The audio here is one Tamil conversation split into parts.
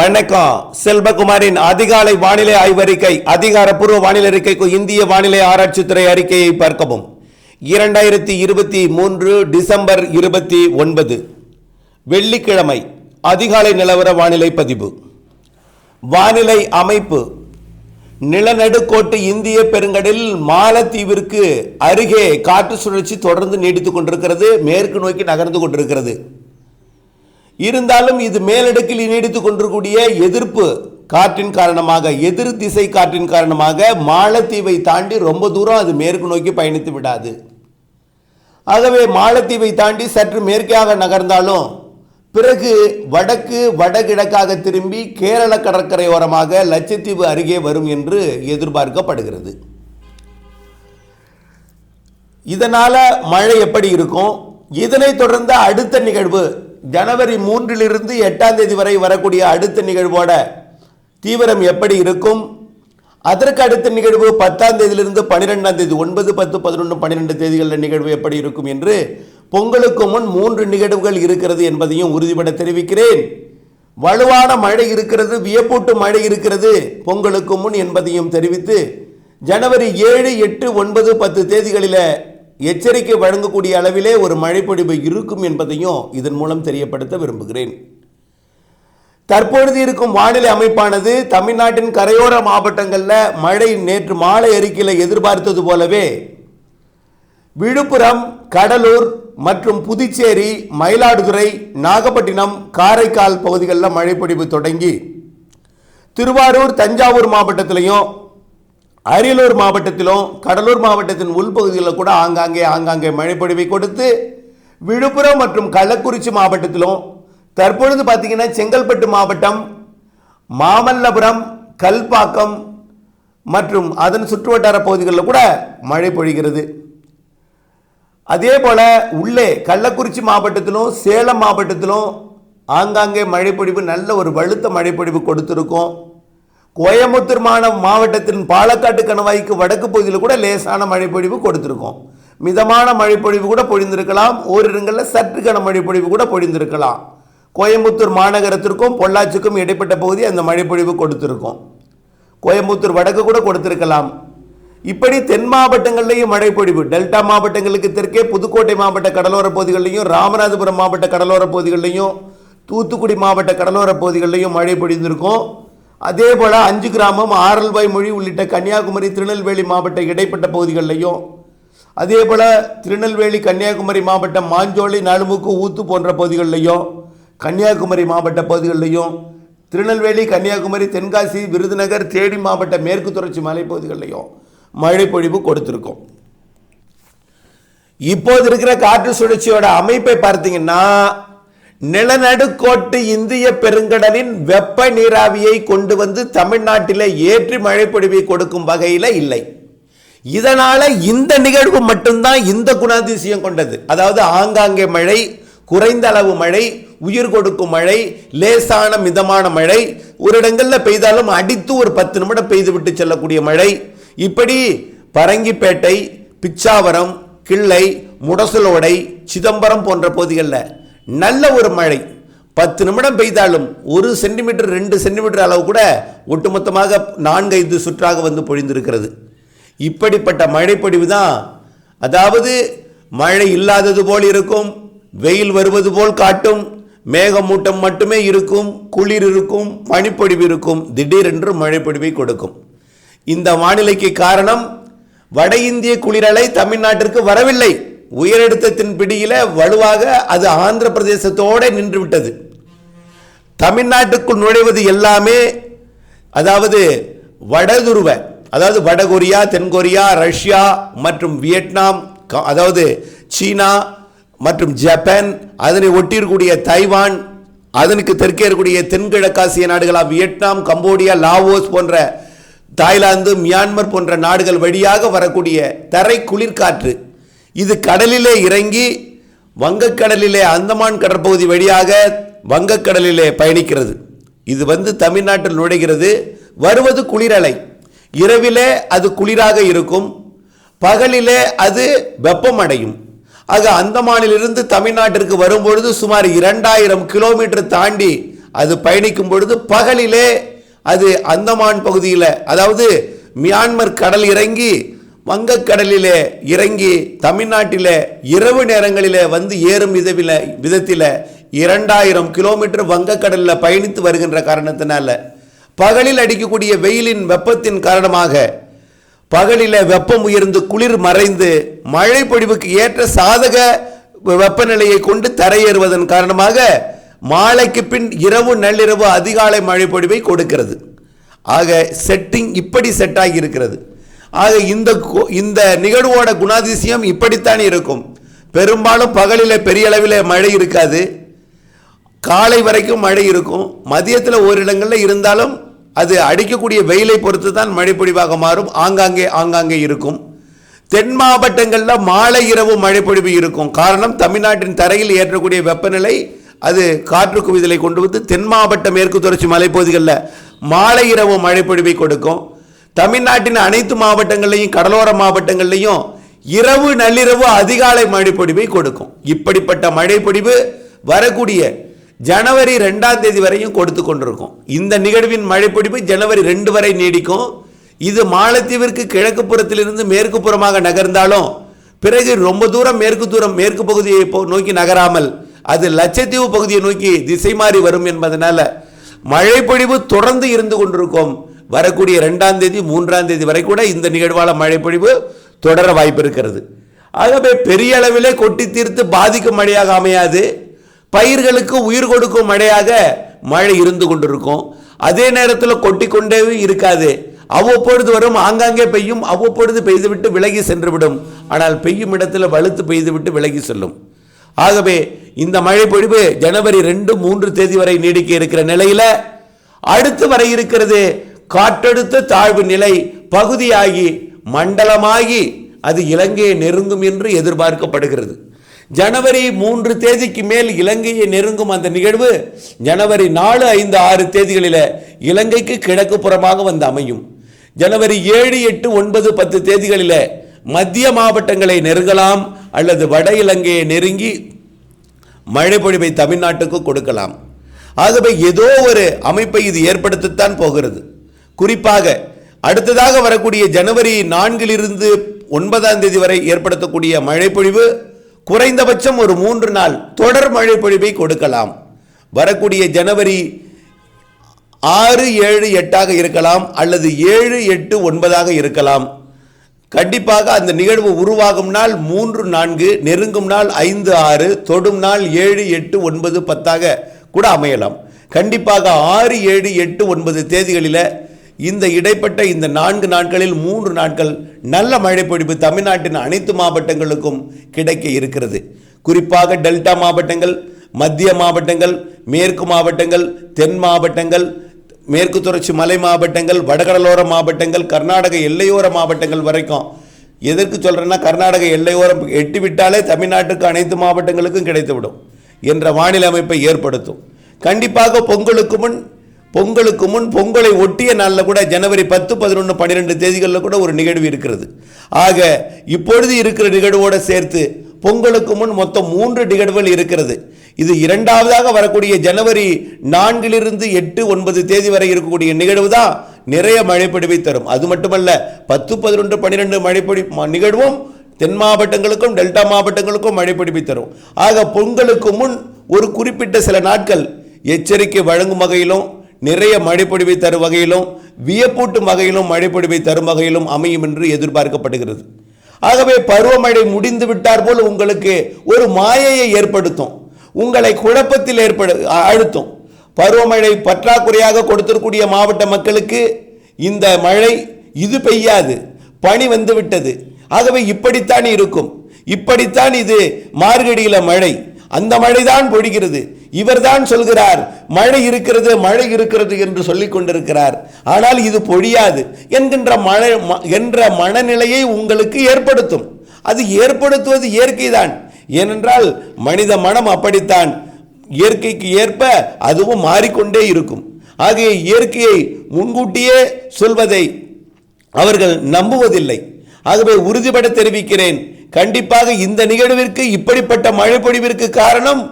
வணக்கம். செல்வகுமாரின் அதிகாலை வானிலை ஆய்வறிக்கை அதிகாரப்பூர்வ வானிலை அறிக்கைக்கு இந்திய வானிலை ஆராய்ச்சித்துறை அறிக்கையை பார்க்கவும். இரண்டாயிரத்தி இருபத்தி மூன்று டிசம்பர் இருபத்தி ஒன்பது. வெள்ளிக்கிழமை அதிகாலை நிலவர வானிலை பதிவு. வானிலை அமைப்பு. நிலநடுக்கோட்டு இந்திய பெருங்கடலில் மாலத்தீவிற்கு அருகே காற்று சுழற்சி தொடர்ந்து நீடித்துக் கொண்டிருக்கிறது மேற்கு நோக்கி நகர்ந்து கொண்டிருக்கிறது. இருந்தாலும் இது மேலடுக்கில் நீடித்துக் கொண்டிருக்கூடிய எதிர்ப்பு காற்றின் காரணமாக எதிர் திசை காற்றின் காரணமாக மாலத்தீவை தாண்டி ரொம்ப தூரம் அது மேற்கு நோக்கி பயணித்து விடாது. ஆகவே மாலத்தீவை தாண்டி சற்று மேற்காக நகர்ந்தாலும் பிறகு வடக்கு வடகிழக்காக திரும்பி கேரள கடற்கரையோரமாக லட்சத்தீவு அருகே வரும் என்று எதிர்பார்க்கப்படுகிறது. இதனால் மழை எப்படி இருக்கும்? இதனைத் தொடர்ந்து அடுத்த நிகழ்வு ஜனவரி மூன்றிலிருந்து எட்டாம் தேதி வரை வரக்கூடிய அடுத்த நிகழ்வோட தீவிரம் எப்படி இருக்கும்? அதற்கு அடுத்த நிகழ்வு பத்தாம் தேதியிலிருந்து பன்னிரெண்டாம் தேதி ஒன்பது பத்து பதினொன்று பன்னிரெண்டு தேதிகளில் நிகழ்வு எப்படி இருக்கும் என்று பொங்கலுக்கு முன் மூன்று நிகழ்வுகள் இருக்கிறது என்பதையும் உறுதிபட தெரிவிக்கிறேன். வலுவான மழை இருக்கிறது வியப்பூட்டு மழை இருக்கிறது பொங்கலுக்கு முன் என்பதையும் தெரிவித்து ஜனவரி ஏழு எட்டு ஒன்பது பத்து தேதிகளில் எச்சரிக்கை வழங்கக்கூடிய அளவிலே ஒரு மழைப்பொழிவு இருக்கும் என்பதையும் இதன் மூலம் தெரியப்படுத்த விரும்புகிறேன். தற்பொழுது இருக்கும் வானிலை அமைப்பானது தமிழ்நாட்டின் கரையோர மாவட்டங்களில் மழை நேற்று மாலை அறிக்கையில் எதிர்பார்த்தது போலவே விழுப்புரம் கடலூர் மற்றும் புதுச்சேரி மயிலாடுதுறை நாகப்பட்டினம் காரைக்கால் பகுதிகளில் மழைப்பொழிவு தொடங்கி திருவாரூர் தஞ்சாவூர் மாவட்டத்திலையும் அரியலூர் மாவட்டத்திலும் கடலூர் மாவட்டத்தின் உள்பகுதிகளில் கூட ஆங்காங்கே ஆங்காங்கே மழைப்பொழிவை கொடுத்து விழுப்புரம் மற்றும் கள்ளக்குறிச்சி மாவட்டத்திலும் தற்பொழுது பார்த்தீங்கன்னா செங்கல்பட்டு மாவட்டம் மாமல்லபுரம் கல்பாக்கம் மற்றும் அதன் சுற்றுவட்டார பகுதிகளில் கூட மழை பொழிகிறது. அதே போல் உள்ளே கள்ளக்குறிச்சி மாவட்டத்திலும் சேலம் மாவட்டத்திலும் ஆங்காங்கே மழைப்பொழிவு நல்ல ஒரு வலுத்த மழைப்பொழிவு கொடுத்துருக்கோம். கோயம்புத்தூர் மாந மாவட்டத்தின் பாலக்காட்டு கணவாய்க்கு வடக்கு பகுதியில் கூட லேசான மழைப்பொழிவு கொடுத்திருக்கோம். மிதமான மழைப்பொழிவு கூட பொழிந்திருக்கலாம். ஓரிடங்களில் சற்று கன மழைப்பொழிவு கூட பொழிந்திருக்கலாம். கோயம்புத்தூர் மாநகரத்திற்கும் பொள்ளாச்சிக்கும் இடைப்பட்ட பகுதி அந்த மழைப்பொழிவு கொடுத்திருக்கும். கோயம்புத்தூர் வடக்கு கூட கொடுத்திருக்கலாம். இப்படி தென் மாவட்டங்கள்லேயும் மழைப்பொழிவு. டெல்டா மாவட்டங்களுக்கு தெற்கே புதுக்கோட்டை மாவட்ட கடலோர பகுதிகளிலையும் ராமநாதபுரம் மாவட்ட கடலோர பகுதிகளிலையும் தூத்துக்குடி மாவட்ட கடலோர பகுதிகளிலையும் மழை பொழிந்திருக்கும். அதே போல் அஞ்சு கிராமம் ஆரல்வாய் மொழி உள்ளிட்ட கன்னியாகுமரி திருநெல்வேலி மாவட்ட இடைப்பட்ட பகுதிகளிலையும் அதே போல் திருநெல்வேலி கன்னியாகுமரி மாவட்டம் மாஞ்சோலை நலுமுக்கு ஊத்து போன்ற பகுதிகளிலையும் கன்னியாகுமரி மாவட்ட பகுதிகளிலையும் திருநெல்வேலி கன்னியாகுமரி தென்காசி விருதுநகர் தேடி மாவட்ட மேற்கு தொடர்ச்சி மலைப்பகுதிகளிலையும் மழை பொழிவு கொடுத்திருக்கோம். இப்போது இருக்கிற காற்று சுழற்சியோட அமைப்பை பார்த்தீங்கன்னா நிலநடுக்கோட்டு இந்திய பெருங்கடலின் வெப்ப நீராவியை கொண்டு வந்து தமிழ்நாட்டில் ஏற்றி மழைப்பொழிவை கொடுக்கும் வகையில் இல்லை. இதனால இந்த நிகழ்வு மட்டும்தான் இந்த குணாதிசயம் கொண்டது. அதாவது ஆங்காங்கே மழை குறைந்த அளவு மழை உயிர் கொடுக்கும் மழை லேசான மிதமான மழை ஒரு இடங்களில் பெய்தாலும் அடித்து ஒரு பத்து நிமிடம் பெய்து விட்டு செல்லக்கூடிய மழை இப்படி பரங்கிப்பேட்டை பிச்சாவரம் கிள்ளை முடசலோடை சிதம்பரம் போன்ற பகுதிகளில் நல்ல ஒரு மழை. பத்து நிமிடம் பெய்தாலும் ஒரு சென்டிமீட்டர் ரெண்டு சென்டிமீட்டர் அளவு கூட ஒட்டுமொத்தமாக நான்கு ஐந்து சுற்றாக வந்து பொழிந்திருக்கிறது. இப்படிப்பட்ட மழைப்பொழிவு தான் அதாவது மழை இல்லாதது போல் இருக்கும் வெயில் வருவது போல் காட்டும் மேகமூட்டம் மட்டுமே இருக்கும் குளிர் இருக்கும் பனிப்பொழிவு இருக்கும் திடீரென்று மழைப்பொழிவை கொடுக்கும். இந்த வானிலைக்கு காரணம் வட இந்திய குளிரலை தமிழ்நாட்டிற்கு வரவில்லை. உயரழுத்தத்தின் பிடியில் வலுவாக அது ஆந்திர பிரதேசத்தோடு நின்று விட்டது தமிழ்நாட்டுக்குள் நுழைவது எல்லாமே அதாவது வடதுருவ அதாவது வடகொரியா தென்கொரியா ரஷ்யா மற்றும் வியட்நாம் க- அதாவது சீனா மற்றும் ஜப்பான் அதனை ஒட்டியிருக்கூடிய தைவான் அதனுக்கு தெற்கே இருக்கக்கூடிய தென்கிழக்காசிய நாடுகளாக வியட்நாம் கம்போடியா லாவோஸ் போன்ற தாய்லாந்து மியான்மர் போன்ற நாடுகள் வழியாக வரக்கூடிய தரை குளிர்காற்று இது கடலிலே இறங்கி வங்கக்கடலிலே அந்தமான் கடற்பகுதி வழியாக வங்கக்கடலிலே பயணிக்கிறது. இது வந்து தமிழ்நாட்டில் நுழைகிறது. வருவது குளிரலை. இரவிலே அது குளிராக இருக்கும். பகலிலே அது வெப்பமடையும். ஆக அந்தமானிலிருந்து தமிழ்நாட்டிற்கு வரும்பொழுது சுமார் இரண்டாயிரம் கிலோமீட்டர் தாண்டி அது பயணிக்கும் பொழுது பகலிலே அது அந்தமான் பகுதியில் அதாவது மியான்மர் கடல் இறங்கி வங்கக்கடலிலே இறங்கி தமிழ்நாட்டில் இரவு நேரங்களிலே வந்து ஏறும் விதவில விதத்தில் இரண்டாயிரம் கிலோமீட்டர் வங்கக்கடலில் பயணித்து வருகின்ற காரணத்தினால பகலில் அடிக்கக்கூடிய வெயிலின் வெப்பத்தின் காரணமாக பகலில் வெப்பம் உயர்ந்து குளிர் மறைந்து மழை பொழிவுக்கு ஏற்ற சாதக வெப்பநிலையை கொண்டு தரையேறுவதன் காரணமாக மாலைக்கு பின் இரவு நள்ளிரவு அதிகாலை மழை பொழிவை கொடுக்கிறது. ஆக செட்டிங் இப்படி செட் ஆகி இருக்கிறது ஆக இந்த கு- இந்த நிகழ்வோட குணாதிசயம் இப்படித்தான் இருக்கும். பெரும்பாலும் பகலில் பெரிய அளவில் மழை இருக்காது. காலை வரைக்கும் மழை இருக்கும். மதியத்தில் ஓரிடங்களில் இருந்தாலும் அது அடிக்கக்கூடிய வெயிலை பொறுத்து தான் மழை பொழிவாக மாறும். ஆங்காங்கே ஆங்காங்கே இருக்கும். தென் மாவட்டங்களில் மாலை இரவு மழை பொழிவு இருக்கும். காரணம் தமிழ்நாட்டின் தரையில் ஏற்றக்கூடிய வெப்பநிலை அது காற்று குவிதலை கொண்டு வந்து தென் மாவட்ட மேற்கு தொடர்ச்சி மலைப்பகுதிகளில் மாலை இரவு மழை பொழிவை கொடுக்கும். தமிழ்நாட்டின் அனைத்து மாவட்டங்கள்லையும் கடலோர மாவட்டங்கள்லையும் இரவு நள்ளிரவு அதிகாலை மழைப்பொடிவை கொடுக்கும். இப்படிப்பட்ட மழைப்பொடிவு வரக்கூடிய ஜனவரி ரெண்டாம் தேதி வரையும் கொடுத்து கொண்டிருக்கும். இந்த நிகழ்வின் மழைப்பொடிவு ஜனவரி ரெண்டு வரை நீடிக்கும். இது மாலத்தீவிற்கு கிழக்கு புறத்திலிருந்து மேற்கு புறமாக நகர்ந்தாலும் பிறகு ரொம்ப தூரம் மேற்கு தூரம் மேற்கு பகுதியை போ- நோக்கி நகராமல் அது லட்சத்தீவு பகுதியை நோக்கி திசை மாறி வரும் என்பதனால மழைப்பொழிவு தொடர்ந்து இருந்து கொண்டிருக்கும். வரக்கூடிய ரெண்டாம் தேதி மூன்றாம் தேதி வரை கூட இந்த நிகழ்வால மழைப்பொழிவு தொடர வாய்ப்பு இருக்கிறது. ஆகவே பெரிய அளவிலே கொட்டி தீர்த்து பாதிக்கும் மழையாக அமையாது. பயிர்களுக்கு உயிர் கொடுக்கும் மழையாக மழை இருந்து கொண்டிருக்கும். அதே நேரத்தில் கொட்டி கொண்டே இருக்காது. அவ்வப்பொழுது வரும் ஆங்காங்கே பெய்யும் அவ்வப்பொழுது பெய்துவிட்டு விலகி சென்றுவிடும். ஆனால் பெய்யும் இடத்துல வலுத்து பெய்துவிட்டு விலகி செல்லும். ஆகவே இந்த மழை பொழிவு ஜனவரி ரெண்டு மூன்று தேதி வரை நீடிக்க இருக்கிற நிலையில் அடுத்து வர இருக்கிறது காற்றடுத்த தாழ்வு நிலை பகுதியாகி மண்டலமாகி அது இலங்கையை நெருங்கும் என்று எதிர்பார்க்கப்படுகிறது. ஜனவரி மூன்று தேதிக்கு மேல் இலங்கையை நெருங்கும் அந்த நிகழ்வு ஜனவரி நாலு ஐந்து ஆறு தேதிகளில் இலங்கைக்கு கிழக்கு புறமாக வந்து அமையும். ஜனவரி ஏழு எட்டு ஒன்பது பத்து தேதிகளில் மத்திய மாவட்டங்களை நெருங்கலாம் அல்லது வட இலங்கையை நெருங்கி மழைப்பொழிவை தமிழ்நாட்டுக்கு கொடுக்கலாம். ஆகவே ஏதோ ஒரு அமைப்பை இது ஏற்படுத்தத்தான் போகிறது. குறிப்பாக அடுத்ததாக வரக்கூடிய ஜனவரி நான்கிலிருந்து ஒன்பதாம் தேதி வரை ஏற்படுத்தக்கூடிய மழைப்பொழிவு குறைந்தபட்சம் ஒரு மூன்று நாள் தொடர் மழைப்பொழிவை கொடுக்கலாம். வரக்கூடிய ஜனவரி ஆறு ஏழு எட்டாக இருக்கலாம் அல்லது ஏழு எட்டு ஒன்பதாக இருக்கலாம். கண்டிப்பாக அந்த நிகழ்வு உருவாகும் நாள் மூன்று நான்கு நெருங்கும் நாள் ஐந்து ஆறு தொடும் நாள் ஏழு எட்டு ஒன்பது பத்தாக கூட அமையலாம். கண்டிப்பாக ஆறு ஏழு எட்டு ஒன்பது தேதிகளில் இந்த இடைப்பட்ட இந்த நான்கு நாட்களில் மூன்று நாட்கள் நல்ல மழைப்பொழிவு தமிழ்நாட்டின் அனைத்து மாவட்டங்களுக்கும் கிடைக்க இருக்கிறது. குறிப்பாக டெல்டா மாவட்டங்கள் மத்திய மாவட்டங்கள் மேற்கு மாவட்டங்கள் தென் மாவட்டங்கள் மேற்கு தொடர்ச்சி மலை மாவட்டங்கள் வடகடலோர மாவட்டங்கள் கர்நாடக எல்லையோர மாவட்டங்கள் வரைக்கும். எதற்கு சொல்கிறேன்னா கர்நாடக எல்லையோரம் எட்டிவிட்டாலே தமிழ்நாட்டுக்கு அனைத்து மாவட்டங்களுக்கும் கிடைத்துவிடும் என்ற வானிலை அமைப்பை ஏற்படுத்தும். கண்டிப்பாக பொங்கலுக்கு முன் பொங்கலுக்கு முன் பொங்கலை ஒட்டிய நாளில் கூட ஜனவரி பத்து பதினொன்று பன்னிரெண்டு தேதிகளில் கூட ஒரு நிகழ்வு இருக்கிறது. ஆக இப்பொழுது இருக்கிற நிகழ்வோடு சேர்த்து பொங்கலுக்கு முன் மொத்தம் மூன்று நிகழ்வுகள் இருக்கிறது. இது இரண்டாவதாக வரக்கூடிய ஜனவரி நான்கிலிருந்து எட்டு ஒன்பது தேதி வரை இருக்கக்கூடிய நிகழ்வு தான் நிறைய மழைப்பொழிவை தரும். அது மட்டுமல்ல பத்து பதினொன்று பன்னிரெண்டு மழைப்பொழி நிகழ்வும் தென் மாவட்டங்களுக்கும் டெல்டா மாவட்டங்களுக்கும் மழைப்பொழிவை தரும். ஆக பொங்கலுக்கு முன் ஒரு குறிப்பிட்ட சில நாட்கள் எச்சரிக்கை வழங்கும் வகையிலும் நிறைய மழைப்பொழிவை தரும் வகையிலும் வியப்பூட்டும் வகையிலும் மழைப்பொழிவை தரும் வகையிலும் அமையும் என்று எதிர்பார்க்கப்படுகிறது. ஆகவே பருவமழை முடிந்து விட்டார் போல் உங்களுக்கு ஒரு மாயையை ஏற்படுத்தும். உங்களை குழப்பத்தில் ஏற்படு அழுத்தும். பருவமழை பற்றாக்குறையாக கொடுத்திருக்கூடிய மாவட்ட மக்களுக்கு இந்த மழை இது பெய்யாது பனி வந்து விட்டது. ஆகவே இப்படித்தான் இருக்கும். இப்படித்தான் இது மார்கடியில் மழை. அந்த மழைதான் பொழிகிறது. இவர்தான் சொல்கிறார் மழை இருக்கிறது மழை இருக்கிறது என்று சொல்லிக் கொண்டிருக்கிறார். ஆனால் இது பொழியாது என்கின்ற மழை என்ற மனநிலையை உங்களுக்கு ஏற்படுத்தும். அது ஏற்படுத்துவது இயற்கைதான். ஏனென்றால் மனித மனம் அப்படித்தான். இயற்கைக்கு ஏற்ப அதுவும் மாறிக்கொண்டே இருக்கும். ஆகிய இயற்கையை முன்கூட்டியே சொல்வதை அவர்கள் நம்புவதில்லை. ஆகவே உறுதிபட தெரிவிக்கிறேன். கண்டிப்பாக இந்த நிகழ்விற்கு இப்படிப்பட்ட மழைப்பொழிவிற்கு காரணம்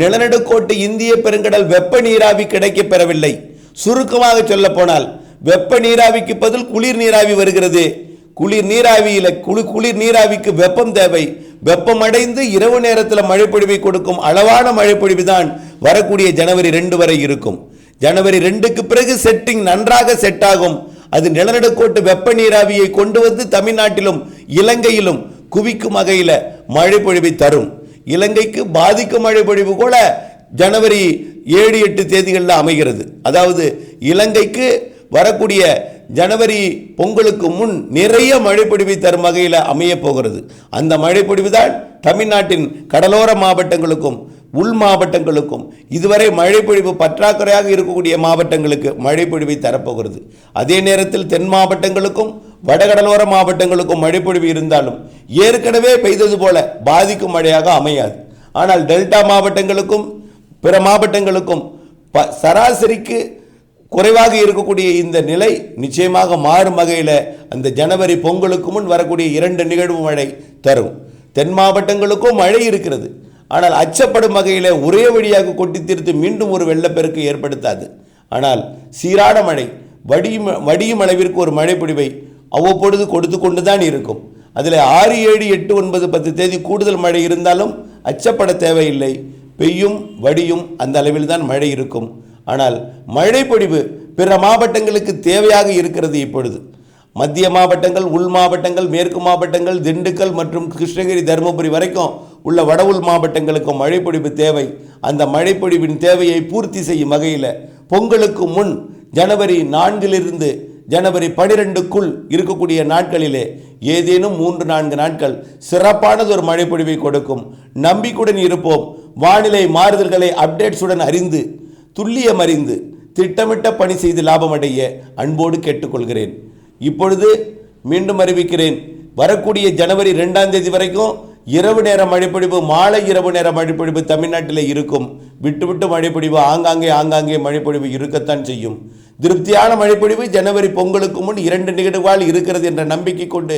நிலநடுக்கோட்டு இந்திய பெருங்கடல் வெப்ப நீராவி கிடைக்கப் பெறவில்லை. சுருக்கமாக சொல்ல போனால் வெப்ப நீராவிக்கு பதில் குளிர் நீராவி வருகிறது. குளிர் நீராவியில் குளி குளிர் நீராவிக்கு வெப்பம் தேவை. வெப்பம் அடைந்து இரவு நேரத்தில் மழைப்பொழிவை கொடுக்கும் அளவான மழைப்பொழிவு தான் வரக்கூடிய ஜனவரி ரெண்டு வரை இருக்கும். ஜனவரி ரெண்டுக்கு பிறகு செட்டிங் நன்றாக செட் ஆகும். அது நிலநடுக்கோட்டு வெப்ப நீராவியை கொண்டு வந்து தமிழ்நாட்டிலும் இலங்கையிலும் குவிக்கும் வகையில் மழைப்பொழிவை தரும். இலங்கைக்கு பாதிக்கும் மழைப்பொழிவு கூட ஜனவரி ஏழு எட்டு தேதிகளில் அமைகிறது. அதாவது இலங்கைக்கு வரக்கூடிய ஜனவரி பொங்கலுக்கு முன் நிறைய மழைப்பொழிவை தரும் வகையில் அமைய போகிறது. அந்த மழைப்பொழிவு தான் தமிழ்நாட்டின் கடலோர மாவட்டங்களுக்கும் உள் மாவட்டங்களுக்கும் இதுவரை மழைப்பொழிவு பற்றாக்குறையாக இருக்கக்கூடிய மாவட்டங்களுக்கு மழைப்பொழிவை தரப்போகிறது. அதே நேரத்தில் தென் மாவட்டங்களுக்கும் வடகடலோர மாவட்டங்களுக்கும் மழைப்பொழிவு இருந்தாலும் ஏற்கனவே பெய்தது போல பாதிக்கும் மழையாக அமையாது. ஆனால் டெல்டா மாவட்டங்களுக்கும் பிற மாவட்டங்களுக்கும் ப சராசரிக்கு குறைவாக இருக்கக்கூடிய இந்த நிலை நிச்சயமாக மாறும் வகையில் அந்த ஜனவரி பொங்கலுக்கு முன் வரக்கூடிய இரண்டு நிகழ்வு மழை தரும். தென் மாவட்டங்களுக்கும் மழை இருக்கிறது. ஆனால் அச்சப்படும் வகையில் ஒரே வழியாக கொட்டி தீர்த்து மீண்டும் ஒரு வெள்ளப்பெருக்கு ஏற்படுத்தாது. ஆனால் சீரான மழை வடியும் வடியும் அளவிற்கு ஒரு மழைப்பொழிவை அவ்வப்பொழுது கொடுத்து கொண்டு தான் இருக்கும். அதில் ஆறு ஏழு எட்டு ஒன்பது பத்து தேதி கூடுதல் மழை இருந்தாலும் அச்சப்பட தேவையில்லை. பெய்யும் வடியும் அந்த அளவில் தான் மழை இருக்கும். ஆனால் மழைப்பொழிவு பிற மாவட்டங்களுக்கு தேவையாக இருக்கிறது இப்பொழுது. மத்திய மாவட்டங்கள் உள் மாவட்டங்கள் மேற்கு மாவட்டங்கள் திண்டுக்கல் மற்றும் கிருஷ்ணகிரி தருமபுரி வரைக்கும் உள்ள வட உள் மாவட்டங்களுக்கும் மழைப்பொழிவு தேவை. அந்த மழைப்பொழிவின் தேவையை பூர்த்தி செய்யும் வகையில் பொங்கலுக்கு முன் ஜனவரி நான்கிலிருந்து ஜனவரி பனிரெண்டுக்குள் இருக்கக்கூடிய நாட்களிலே ஏதேனும் மூன்று நான்கு நாட்கள் சிறப்பானது ஒரு மழைப்பொழிவை கொடுக்கும். நம்பிக்கையுடன் இருப்போம். வானிலை மாறுதல்களை அப்டேட்ஸுடன் அறிந்து துல்லியம் அறிந்து திட்டமிட்ட பணி செய்து லாபம் அடைய அன்போடு கேட்டுக்கொள்கிறேன். இப்பொழுது மீண்டும் அறிவிக்கிறேன். வரக்கூடிய ஜனவரி ரெண்டாம் தேதி வரைக்கும் இரவு நேர மழைப்பொழிவு மாலை இரவு நேர மழைப்பொழிவு தமிழ்நாட்டில் இருக்கும். விட்டு விட்டு மழைப்பொழிவு ஆங்காங்கே ஆங்காங்கே மழைப்பொழிவு இருக்கத்தான் செய்யும். திருப்தியான மழைப்பொழிவு ஜனவரி பொங்கலுக்கு முன் இரண்டு நிகழ்வால் இருக்கிறது என்ற நம்பிக்கை கொண்டு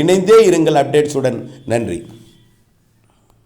இணைந்தே இருங்கள் அப்டேட்ஸுடன். நன்றி.